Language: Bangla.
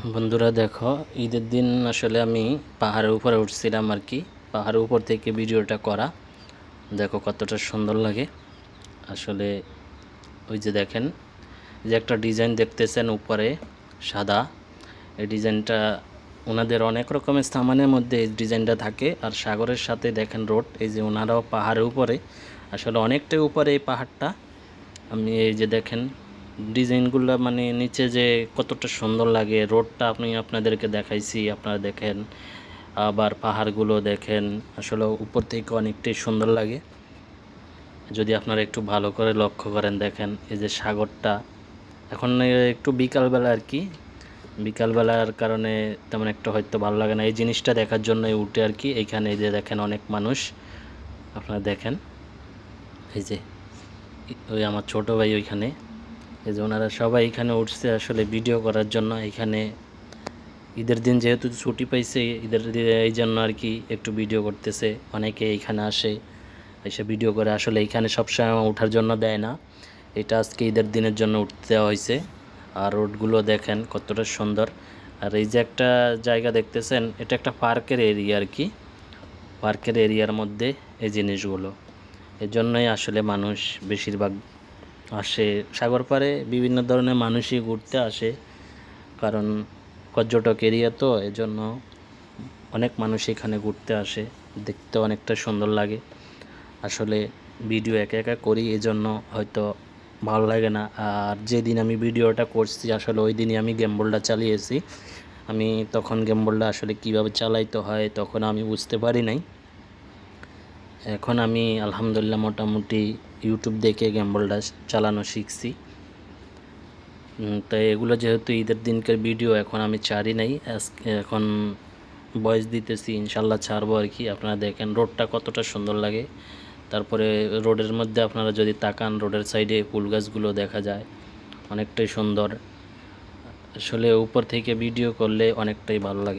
বন্ধুরা দেখো, ঈদের দিন আসলে আমি পাহাড়ের উপরে উঠছিলাম আর কি। পাহাড়ের উপর থেকে ভিডিওটা করা। দেখো কতটা সুন্দর লাগে। আসলে ওই যে দেখেন যে একটা ডিজাইন দেখতেছেন উপরে সাদা। এই ডিজাইনটা ওনাদের অনেক রকমের সামানের মধ্যে এই ডিজাইনটা থাকে। আর সাগরের সাথে দেখেন রোড, এই যে ওনারাও পাহাড়ের উপরে। আসলে অনেকটাই উপরে এই পাহাড়টা। আমি এই যে দেখেন ডিজাইনগুলো মানে নিচে যে কতটা সুন্দর লাগে, রোডটা আপনি আপনাদেরকে দেখাইছি, আপনারা দেখেন। আবার পাহাড়গুলো দেখেন, আসলে উপর থেকে অনেকটাই সুন্দর লাগে। যদি আপনারা একটু ভালো করে লক্ষ্য করেন, দেখেন এই যে সাগরটা। এখন একটু বিকালবেলা আর কি। বিকালবেলার কারণে তেমন একটা হয়তো ভালো লাগে না। এই জিনিসটা দেখার জন্য উঠে আর কি। এইখানে এই যে দেখেন অনেক মানুষ। আপনারা দেখেন। এই যে, ওই আমার ছোট ভাই ওইখানে। এই যে ওনারা সবাই এখানে উঠছে আসলে ভিডিও করার জন্য। এখানে ঈদের দিন যেহেতু ছুটি পাইছে, ঈদের এই জন্য আর কি একটু ভিডিও করতেছে। অনেকে এইখানে আসে, এসে ভিডিও করে। আসলে এইখানে সবসময় ওঠার জন্য দেয় না। এটা আজকে ঈদের দিনের জন্য উঠতে দেওয়া হয়েছে আর রোডগুলো দেখেন কতটা সুন্দর। আর এই যে একটা জায়গা দেখতেছেন, এটা একটা পার্কের এরিয়া আর কি। পার্কের এরিয়ার মধ্যে এই জিনিসগুলো। এর জন্যই আসলে মানুষ বেশিরভাগ আসে। সাগর পাড়ে বিভিন্ন ধরনের মানুষই ঘুরতে আসে, কারণ পর্যটক এরিয়া তো, এজন্য অনেক মানুষ এখানে ঘুরতে আসে, দেখতে অনেকটা সুন্দর লাগে। আসলে ভিডিও একা একা করি, এজন্য হয়তো ভালো লাগে না। আর যেদিন আমি ভিডিওটা করছি, আসলে ওই দিনই আমি গেমবলটা চালিয়েছি। আমি তখন গেমবলটা আসলে কীভাবে চালাইতে হয়, তখন আমি বুঝতে পারি নাই। এখন আমি আলহামদুলিল্লাহ মোটামুটি ইউটিউব দেখে গেমবলটা চালানো শিখছি। তো এগুলো যেহেতু ঈদের দিনকার ভিডিও এখন আমি ছাড়ি নাই। এখন ভয়েস দিতেছি ইনশাল্লাহ ছাড়বো আর কি। আপনারা দেখেন রোডটা কতটা সুন্দর লাগে। তারপরে রোডের মধ্যে আপনারা যদি তাকান রোডের সাইডে ফুল গাছগুলো দেখা যায়, অনেকটাই সুন্দর। আসলে উপর থেকে ভিডিও করলে অনেকটাই ভালো লাগে।